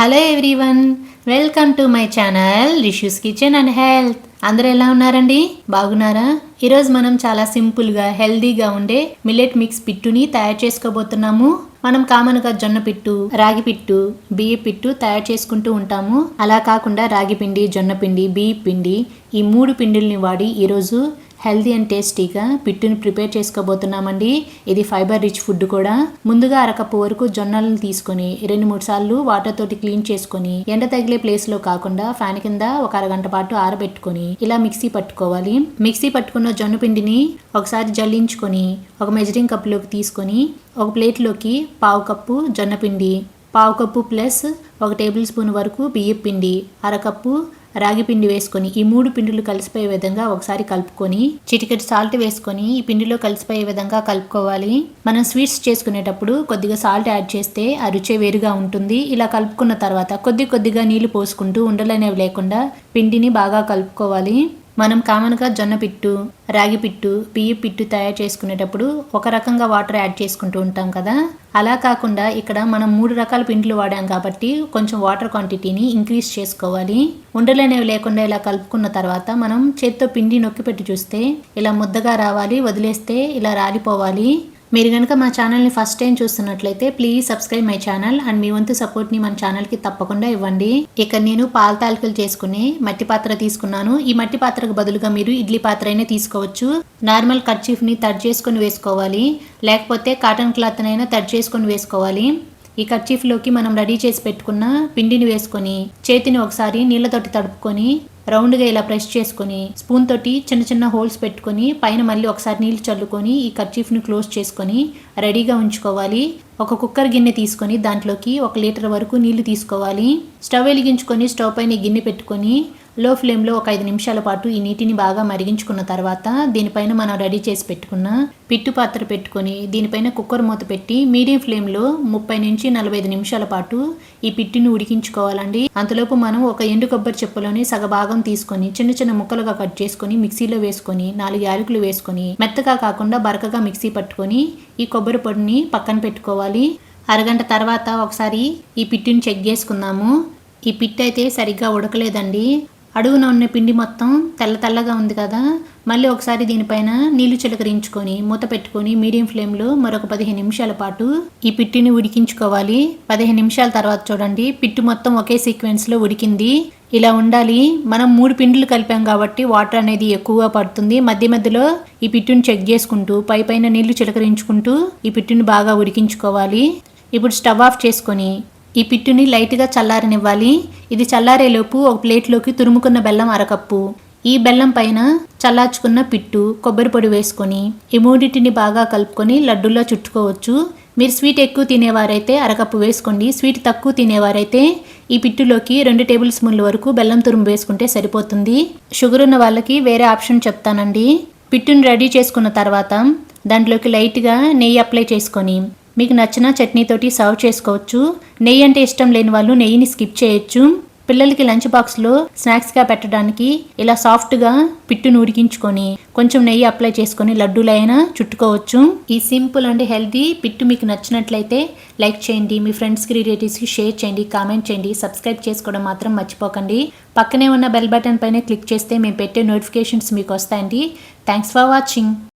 Hello everyone welcome to my channel Rishyu's kitchen and health అందరూ ఎలా ఉన్నారండి? బాగున్నారా? ఈరోజు మనం చాలా సింపుల్గా హెల్దీగా ఉండే మిల్లెట్ మిక్స్ పిట్టుని తయారు చేసుకోబోతున్నాము. మనం కామన్గా జొన్న పిట్టు రాగి పిట్టు బియ్య పిట్టు తయారు చేసుకుంటూ ఉంటాము. అలా కాకుండా రాగి పిండి జొన్న పిండి బియ్య పిండి ఈ మూడు పిండిల్ని వాడి ఈరోజు హెల్దీ అండ్ టేస్టీగా పిట్టుని ప్రిపేర్ చేసుకోబోతున్నామండి. ఇది ఫైబర్ రిచ్ ఫుడ్ కూడా. ముందుగా అరకప్పు వరకు జొన్నలను తీసుకొని రెండు మూడు సార్లు వాటర్ తోటి క్లీన్ చేసుకొని ఎండ తగిలే ప్లేస్లో కాకుండా ఫ్యాన్ కింద ఒక అరగంట పాటు ఆరబెట్టుకొని ఇలా మిక్సీ పట్టుకోవాలి. మిక్సీ పట్టుకున్న జొన్న పిండిని ఒకసారి జల్లించుకొని ఒక మెజరింగ్ కప్పులోకి తీసుకొని ఒక ప్లేట్లోకి పావు కప్పు జొన్న పిండి పావు కప్పు ప్లస్ ఒక టేబుల్ స్పూన్ వరకు బియ్యం పిండి అరకప్పు రాగి పిండి వేసుకొని ఈ మూడు పిండిలు కలిసిపోయే విధంగా ఒకసారి కలుపుకొని చిటికెట్ సాల్ట్ వేసుకొని ఈ పిండిలో కలిసిపోయే విధంగా కలుపుకోవాలి. మనం స్వీట్స్ చేసుకునేటప్పుడు కొద్దిగా సాల్ట్ యాడ్ చేస్తే ఆ రుచే వేరుగా ఉంటుంది. ఇలా కలుపుకున్న తర్వాత కొద్ది కొద్దిగా నీళ్ళు పోసుకుంటూ ఉండలనేవి లేకుండా పిండిని బాగా కలుపుకోవాలి. మనం కామన్గా జొన్న పిట్టు రాగి పిట్టు బియ్య పిట్టు తయారు చేసుకునేటప్పుడు ఒక రకంగా వాటర్ యాడ్ చేసుకుంటూ ఉంటాం కదా? అలా కాకుండా ఇక్కడ మనం మూడు రకాల పిండిలు వాడాం కాబట్టి కొంచెం వాటర్ క్వాంటిటీని ఇంక్రీజ్ చేసుకోవాలి. ఉండలేనివి లేకుండా ఇలా కలుపుకున్న తర్వాత మనం చేత్తో పిండి నొక్కి పెట్టి చూస్తే ఇలా ముద్దగా రావాలి వదిలేస్తే ఇలా రాలిపోవాలి. మీరు కనుక మా ఛానల్ని ఫస్ట్ టైం చూస్తున్నట్లయితే please subscribe my channel and మీ వంతు సపోర్ట్ని మన ఛానల్కి తప్పకుండా ఇవ్వండి. ఇక్కడ నేను పాల తాలికలు చేసుకుని మట్టి పాత్ర తీసుకున్నాను. ఈ మట్టి పాత్రకు బదులుగా మీరు ఇడ్లీ పాత్ర అయినా తీసుకోవచ్చు. నార్మల్ కర్చీఫ్ని తడ్ చేసుకొని వేసుకోవాలి. లేకపోతే కాటన్ క్లాత్నైనా తడ్ చేసుకొని వేసుకోవాలి. ఈ కర్చీఫ్లోకి మనం రెడీ చేసి పెట్టుకున్న పిండిని వేసుకొని చేతిని ఒకసారి నీళ్ళతోటి తడుపుకొని రౌండ్గా ఇలా ప్రెస్ చేసుకొని స్పూన్ తోటి చిన్న చిన్న హోల్స్ పెట్టుకొని పైన మళ్ళీ ఒకసారి నీళ్ళు చల్లుకొని ఈ కర్చీఫ్ని క్లోజ్ చేసుకొని రెడీగా ఉంచుకోవాలి. ఒక కుక్కర్ గిన్నె తీసుకొని దాంట్లోకి ఒక లీటర్ వరకు నీళ్ళు తీసుకోవాలి. స్టవ్ వెలిగించుకొని స్టవ్ పైన గిన్నె పెట్టుకొని లో ఫ్లేమ్లో ఒక ఐదు నిమిషాల పాటు ఈ నీటిని బాగా మరిగించుకున్న తర్వాత దీనిపైన మనం రెడీ చేసి పెట్టుకున్న పిట్టు పాత్ర పెట్టుకొని దీనిపైన కుక్కర్ మూత పెట్టి మీడియం ఫ్లేమ్లో ముప్పై నుంచి నలభై ఐదు నిమిషాల పాటు ఈ పిట్టిని ఉడికించుకోవాలండి. అంతలోపు మనం ఒక ఎండు కొబ్బరి చెప్పులోని సగభాగం తీసుకొని చిన్న చిన్న ముక్కలుగా కట్ చేసుకొని మిక్సీలో వేసుకొని నాలుగు యాలకులు వేసుకొని మెత్తగా కాకుండా బరకగా మిక్సీ పట్టుకొని ఈ కొబ్బరి పొడిని పక్కన పెట్టుకోవాలి. అరగంట తర్వాత ఒకసారి ఈ పిట్టిని చెక్ చేసుకుందాము. ఈ పిట్ అయితే సరిగ్గా ఉడకలేదండి. అడుగున ఉన్న పిండి మొత్తం తెల్ల తెల్లగా ఉంది కదా. మళ్ళీ ఒకసారి దీనిపైన నీళ్ళు చిలకరించుకొని మూత పెట్టుకొని మీడియం ఫ్లేమ్లో మరొక పదిహేను నిమిషాల పాటు ఈ పిట్టిని ఉడికించుకోవాలి. పదిహేను నిమిషాల తర్వాత చూడండి. పిట్టు మొత్తం ఒకే సీక్వెన్స్లో ఉడికింది. ఇలా ఉండాలి. మనం మూడు పిండిలు కలిపాం కాబట్టి వాటర్ అనేది ఎక్కువగా పడుతుంది. మధ్య మధ్యలో ఈ పిట్టుని చెక్ చేసుకుంటూ పై పైన నీళ్ళు చిలకరించుకుంటూ ఈ పిట్టుని బాగా ఉడికించుకోవాలి. ఇప్పుడు స్టవ్ ఆఫ్ చేసుకొని ఈ పిట్టుని లైట్గా చల్లారనివ్వాలి. ఇది చల్లారేలోపు ఒక ప్లేట్లోకి తురుముకున్న బెల్లం అరకప్పు. ఈ బెల్లం పైన చల్లార్చుకున్న పిట్టు కొబ్బరి పొడి వేసుకొని ఈ మూడింటిని బాగా కలుపుకొని లడ్డూల్లో చుట్టుకోవచ్చు. మీరు స్వీట్ ఎక్కువ తినేవారైతే అరకప్పు వేసుకోండి. స్వీట్ తక్కువ తినేవారైతే ఈ పిట్టులోకి రెండు టేబుల్ స్పూన్ల వరకు బెల్లం తురుము వేసుకుంటే సరిపోతుంది. షుగర్ ఉన్న వాళ్ళకి వేరే ఆప్షన్ చెప్తానండి. పిట్టుని రెడీ చేసుకున్న తర్వాత దాంట్లోకి లైట్గా నెయ్యి అప్లై చేసుకొని మీకు నచ్చిన చట్నీతోటి సర్వ్ చేసుకోవచ్చు. నెయ్యి అంటే ఇష్టం లేని వాళ్ళు నెయ్యిని స్కిప్ చేయొచ్చు. పిల్లలకి లంచ్ బాక్స్లో స్నాక్స్గా పెట్టడానికి ఇలా సాఫ్ట్గా పిట్టును ఉడికించుకొని కొంచెం నెయ్యి అప్లై చేసుకొని లడ్డూలైనా చుట్టుకోవచ్చు. ఈ సింపుల్ అండ్ హెల్తీ పిట్టు మీకు నచ్చినట్లయితే లైక్ చేయండి మీ ఫ్రెండ్స్కి రిలేటివ్స్కి షేర్ చేయండి కామెంట్ చేయండి సబ్స్క్రైబ్ చేసుకోవడం మాత్రం మర్చిపోకండి. పక్కనే ఉన్న బెల్ బటన్ పైన క్లిక్ చేస్తే మేము పెట్టే నోటిఫికేషన్స్ మీకు వస్తాయండి. Thanks for watching.